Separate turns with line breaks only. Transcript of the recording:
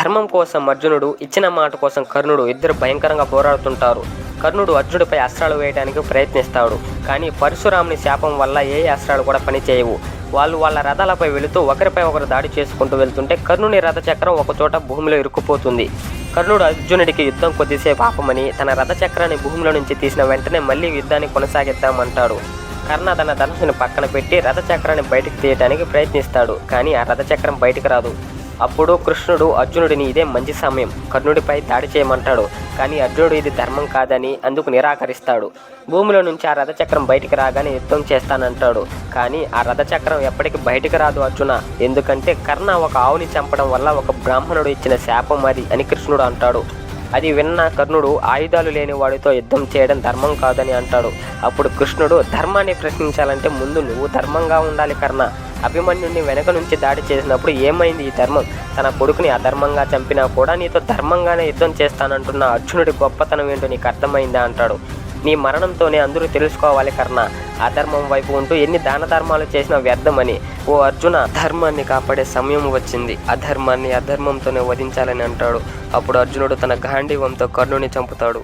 ధర్మం కోసం అర్జునుడు ఇచ్చిన మాట కోసం కర్ణుడు ఇద్దరు భయంకరంగా పోరాడుతుంటారు. కర్ణుడు అర్జునుడిపై అస్త్రాలు వేయడానికి ప్రయత్నిస్తాడు. కానీ పరశురాముని శాపం వల్ల ఏ అస్త్రాలు కూడా పనిచేయవు. వాళ్ళు వాళ్ళ రథాలపై వెళుతూ ఒకరిపై ఒకరు దాడి చేసుకుంటూ వెళ్తుంటే కర్ణుని రథచక్రం ఒకచోట భూమిలో ఇరుక్కుపోతుంది. కర్ణుడు అర్జునుడికి యుద్ధం కొద్దిసేపు ఆపమని తన రథచక్రాన్ని భూమిలో నుంచి తీసిన వెంటనే మళ్ళీ యుద్ధాన్ని కొనసాగిద్దామంటాడు. కర్ణ తన ధనుసుని పక్కన పెట్టి రథచక్రాన్ని బయటకు తీయడానికి ప్రయత్నిస్తాడు. కానీ ఆ రథచక్రం బయటకు రాదు. అప్పుడు కృష్ణుడు అర్జునుడిని ఇదే మంచి సమయం కర్ణుడిపై దాడి చేయమంటాడు. కానీ అర్జునుడు ఇది ధర్మం కాదని అందుకు నిరాకరిస్తాడు. భూమిలో నుంచి ఆ రథచక్రం బయటికి రాగానే యుద్ధం చేస్తానంటాడు. కానీ ఆ రథచక్రం ఎప్పటికీ బయటికి రాదు అర్జున. ఎందుకంటే కర్ణ ఒక ఆవుని చంపడం వల్ల ఒక బ్రాహ్మణుడు ఇచ్చిన శాపం అది అని కృష్ణుడు అంటాడు. అది విన్న కర్ణుడు ఆయుధాలు లేని వాడితో యుద్ధం చేయడం ధర్మం కాదని అంటాడు. అప్పుడు కృష్ణుడు ధర్మాన్ని ప్రశ్నించాలంటే ముందు నువ్వు ధర్మంగా ఉండాలి కర్ణ. అభిమన్యుడిని వెనక నుంచి దాడి చేసినప్పుడు ఏమైంది ఈ ధర్మం? తన కొడుకుని అధర్మంగా చంపినా కూడా నీతో ధర్మంగానే యుద్ధం చేస్తానంటున్న అర్జునుడి గొప్పతనం ఏంటో నీకు అర్థమైందా అంటాడు. నీ మరణంతోనే అందరూ తెలుసుకోవాలి కర్ణ. అధర్మం వైపు ఉంటూ ఎన్ని దాన ధర్మాలు చేసినా వ్యర్థమని. ఓ అర్జున ధర్మాన్ని కాపాడే సమయం వచ్చింది. అధర్మాన్ని అధర్మంతోనే వధించాలని అంటాడు. అప్పుడు అర్జునుడు తన గాంధీవంతో కర్ణుని చంపుతాడు.